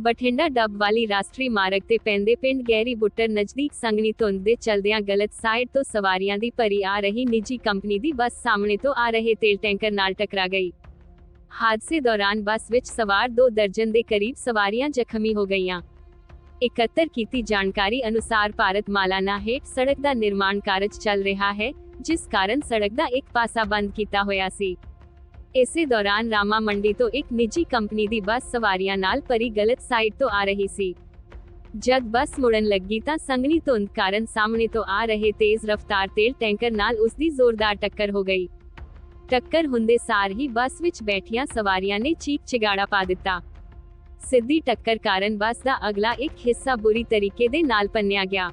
ਬਠਿੰਡਾ ਡੱਬ ਵਾਲੀ ਰਾਸ਼ਟਰੀ ਮਾਰਗ ਤੇ ਪੈਂਦੇ ਪਿੰਡ ਗਹਿਰੀ ਬੁੱਟਰ ਨਜ਼ਦੀਕ ਸੰਗਣੀ ਧੁੰਦ ਦੇ ਚਲਦਿਆਂ ਗਲਤ ਸਾਈਡ ਤੋਂ ਸਵਾਰੀਆਂ ਦੀ ਭਰੀ ਆ ਰਹੀ ਨਿੱਜੀ ਕੰਪਨੀ ਦੀ ਬੱਸ ਸਾਹਮਣੇ ਤੋਂ ਆ ਰਹੇ ਤੇਲ ਟੈਂਕਰ ਨਾਲ ਟਕਰਾ ਗਈ। ਹਾਦਸੇ ਦੌਰਾਨ ਬੱਸ ਵਿੱਚ ਸਵਾਰ ਦੋ ਦਰਜਨ ਦੇ ਕਰੀਬ ਸਵਾਰੀਆਂ ਜ਼ਖਮੀ ਹੋ ਗਈਆਂ। ਇਕੱਤਰ ਕੀਤੀ ਜਾਣਕਾਰੀ ਅਨੁਸਾਰ ਭਾਰਤ ਮਾਲਾਨਾ ਹੇਠ ਸੜਕ ਦਾ ਨਿਰਮਾਣ ਕਾਰਜ ਚੱਲ ਰਿਹਾ ਹੈ, ਜਿਸ ਕਾਰਨ ਸੜਕ ਦਾ ਇੱਕ ਪਾਸਾ ਬੰਦ ਕੀਤਾ ਹੋਇਆ ਸੀ। ਇਸੇ ਦੌਰਾਨ ਰਾਮਾ ਮੰਡੀ ਤੋਂ ਇੱਕ ਨਿੱਜੀ ਕੰਪਨੀ ਦੀ ਬੱਸ ਸਵਾਰੀਆਂ ਨਾਲ ਭਰੀ ਗਲਤ ਸਾਈਡ ਤੋਂ ਆ ਰਹੀ ਸੀ। ਜਦ ਬੱਸ ਮੁੜਨ ਲੱਗੀ ਤਾਂ ਸੰਘਣੀ ਧੁੰਦ ਕਾਰਨ ਸਾਹਮਣੇ ਤੋਂ ਆ ਰਹੇ ਤੇਜ਼ ਰਫ਼ਤਾਰ ਤੇਲ ਟੈਂਕਰ ਨਾਲ ਉਸ ਦੀ ਜ਼ੋਰਦਾਰ ਟੱਕਰ ਹੋ ਗਈ। ਟੱਕਰ ਹੁੰਦੇ ਸਾਰ ਹੀ ਬੱਸ ਵਿੱਚ ਬੈਠੀਆਂ ਸਵਾਰੀਆਂ ਨੇ ਚੀਕ ਚਿਗਾੜਾ ਪਾ ਦਿੱਤਾ। ਸਿੱਧੀ ਟੱਕਰ ਕਾਰਨ ਬੱਸ ਦਾ ਅਗਲਾ ਇੱਕ ਹਿੱਸਾ ਬੁਰੀ ਤਰੀਕੇ ਦੇ ਨਾਲ ਪੰਨਿਆ ਗਿਆ।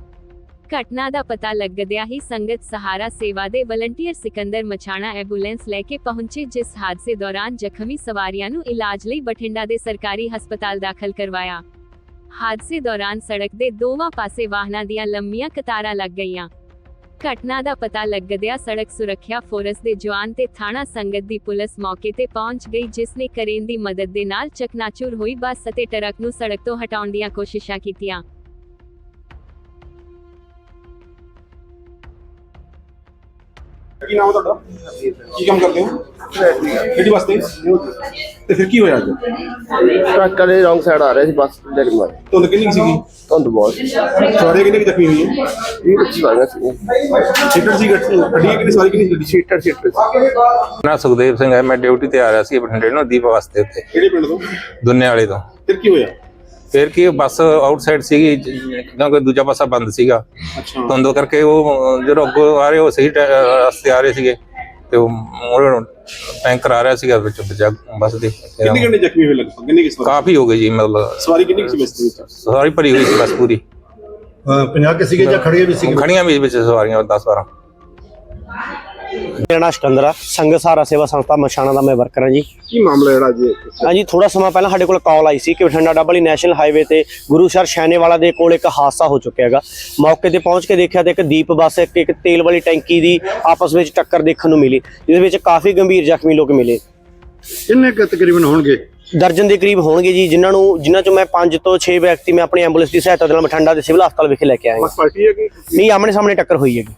ਘਟਨਾ ਦਾ ਪਤਾ ਲੱਗਦਿਆਂ ਹੀ ਸੰਗਤ ਸਹਾਰਾ ਸੇਵਾ ਦੇ ਵਲੰਟੀਅਰ ਸਿਕੰਦਰ ਮਛਾਣਾ ਐਂਬੂਲੈਂਸ ਲੈ ਕੇ ਪਹੁੰਚੇ, ਜਿਸ ਹਾਦਸੇ ਦੌਰਾਨ ਜ਼ਖਮੀ ਸਵਾਰੀਆਂ ਨੂੰ ਇਲਾਜ ਲਈ ਬਠਿੰਡਾ ਦੇ ਸਰਕਾਰੀ ਹਸਪਤਾਲ ਦਾਖਲ ਕਰਵਾਇਆ। ਹਾਦਸੇ ਦੌਰਾਨ ਸੜਕ ਦੇ ਦੋਵਾਂ ਪਾਸੇ ਵਾਹਨਾਂ ਦੀਆਂ ਲੰਮੀਆਂ ਕਤਾਰਾਂ ਲੱਗ ਗਈਆਂ। ਘਟਨਾ ਦਾ ਪਤਾ ਲੱਗਦਿਆਂ ਸੜਕ ਸੁਰੱਖਿਆ ਫੋਰਸ ਦੇ ਜਵਾਨ ਤੇ ਥਾਣਾ ਸੰਗਤ ਦੀ ਪੁਲਿਸ ਮੌਕੇ ਤੇ ਪਹੁੰਚ ਗਈ, ਜਿਸ ਨੇ ਕਰੇਨ ਦੀ ਮਦਦ ਦੇ ਨਾਲ ਚਕਨਾਚੂਰ ਹੋਈ ਬੱਸ ਅਤੇ ਟਰੱਕ ਨੂੰ ਸੜਕ ਤੋਂ ਹਟਾਉਣ ਦੀਆਂ ਕੋਸ਼ਿਸ਼ਾਂ ਕੀਤੀਆਂ। ਕੀ ਨਾਮ ਹੈ ਤੁਹਾਡਾ? ਕੀ ਕੰਮ ਕਰਦੇ ਹੋ? ਕਿਹੜੀ ਵਾਸਤੇ ਤੇ? ਫਿਰ ਕੀ ਹੋਇਆ ਅੱਜ? ਟਰੱਕ ਵਾਲੇ ਰੌਂਗ ਸਾਈਡ ਆ ਰਹੇ ਸੀ ਬੱਸ ਡੈਡ ਮਾਰ। ਧੁੰਦ ਕਿੰਨੀ ਕੁ ਸੀਗੀ? ਧੁੰਦ ਬਹੁਤ। ਸਵਾਰੀਆਂ ਕਿੰਨੀ ਕੁ ਜ਼ਖਮੀ ਹੋਈਆਂ? ਇਹ ਬੱਚੀ ਵਾਗਾ ਸੀ। ਸੀਟਰ ਸੀ ਗੱਡੀ ਕਿੰਨੀ ਸਵਾਰੀ ਕਿੰਨੀ ਸੀ? ਗੱਡੀ? ਸੀਟਰ ਸੀਟਰ ਨਾ ਸੁਖਦੇਵ ਸਿੰਘ ਹੈ ਮੈਂ ਡਿਊਟੀ ਤੇ ਆ ਰਿਹਾ ਸੀ ਬਠਿੰਡੇ ਨੂੰ ਦੀਪ ਵਾਸਤੇ ਉੱਤੇ ਕਿਹੜੇ ਪਿੰਡ ਤੋਂ? ਦੁੰਨੇ ਵਾਲੇ ਤੋਂ। ਫਿਰ ਕੀ ਹੋਇਆ? ਫਿਰ ਕੀ ਬੱਸ ਆਊਟਸਾਈਡ ਸੀਗੀ ਕਿਉਂਕਿ ਦੂਜਾ ਪਾਸਾ ਬੰਦ ਸੀਗਾ। ਅੱਛਾ। ਧੁੰਦ ਕਰਕੇ ਉਹ ਜਦੋਂ ਅੱਗੋਂ ਆ ਰਹੇ ਉਹ ਸਹੀ ਟੈ- ਰਸਤੇ ਆ ਰਹੇ ਸੀਗੇ। ਤੇ ਉਹ ਮੋੜ ਟੈਂਕਰ ਆ ਰਿਹਾ ਸੀਗਾ ਵਿੱਚ ਬੱਸ ਦੇ ਕਿੰਨੇ ਘੰਟੇ ਜ਼ਖਮੀ ਹੋਏ ਲਗਭਗ ਕਿੰਨੀ ਕੁ ਸਵਾਰੀ ਕਾਫੀ ਹੋ ਗਈ ਜੀ ਮਤਲਬ ਸਵਾਰੀ ਕਿੰਨੀ ਕੁ ਸੀ ਬੱਸ ਦੇ ਵਿੱਚ? ਸਾਰੀ ਭਰੀ ਹੋਈ ਸੀ ਬੱਸ ਪੂਰੀ। 50 ਕੇ ਸੀਗੇ ਜਾਂ ਖੜੀਆਂ ਵੀ ਸੀਗੇ ਖੜੀਆਂ ਵੀ ਵਿੱਚ ਸਵਾਰੀਆਂ 10 12 ਮੇਰਾ ਨਾਮ ਸਿਕੰਦਰ ਆ। ਸੰਘ ਸਹਾਰਾ ਸੇਵਾ ਸੰਸਥਾ ਮਛਾਣਾ ਦਾ ਮੈਂ ਵਰਕਰ ਹਾਂ ਜੀ। ਕੀ ਮਾਮਲਾ ਜਿਹੜਾ ਅੱਜ ਹਾਂਜੀ ਥੋੜਾ ਸਮਾਂ ਪਹਿਲਾਂ ਸਾਡੇ ਕੋਲ ਕਾਲ ਆਈ ਸੀ ਕਿ ਬਠਿੰਡਾ ਡੱਬਲੀ ਨੈਸ਼ਨਲ ਹਾਈਵੇ ਤੇ ਗੁਰੂਸਰ ਸ਼ੈਨੇਵਾਲਾ ਦੇ ਕੋਲ ਇੱਕ ਹਾਦਸਾ ਹੋ ਚੁੱਕਿਆ ਹੈਗਾ। ਮੌਕੇ ਤੇ ਪਹੁੰਚ ਕੇ ਦੇਖਿਆ ਤੇ ਇੱਕ ਦੀਪ ਬੱਸ ਇੱਕ ਇੱਕ ਤੇਲ ਵਾਲੀ ਟੈਂਕੀ ਦੀ ਆਪਸ ਵਿੱਚ ਟੱਕਰ ਦੇਖਣ ਨੂੰ ਮਿਲੀ। ਜਿਸ ਵਿੱਚ ਕਾਫੀ ਗੰਭੀਰ ਜ਼ਖਮੀ ਲੋਕ ਮਿਲੇ। ਕਿੰਨੇ ਕੁ ਤਕਰੀਬਨ ਹੋਣਗੇ? ਦਰਜਨ ਦੇ ਕਰੀਬ ਹੋਣਗੇ ਜੀ ਜਿਨ੍ਹਾਂ ਨੂੰ ਜਿਨ੍ਹਾਂ ਚੋਂ ਮੈਂ 5 ਤੋਂ 6 ਵਿਅਕਤੀ ਮੈਂ ਆਪਣੀ ਐਂਬੂਲੈਂਸ ਦੀ ਸਹਾਇਤਾ ਦੇ ਨਾਲ ਬਠਿੰਡਾ ਦੇ ਸਿਵਲ ਹਸਪਤਾਲ ਵਿਖੇ ਲੈ ਕੇ ਆਇਆ ਹੈ। ਨਹੀਂ ਆਮਣੇ ਸਾਹਮਣੇ ਟੱਕਰ ਹੋਈ ਹੈਗੀ।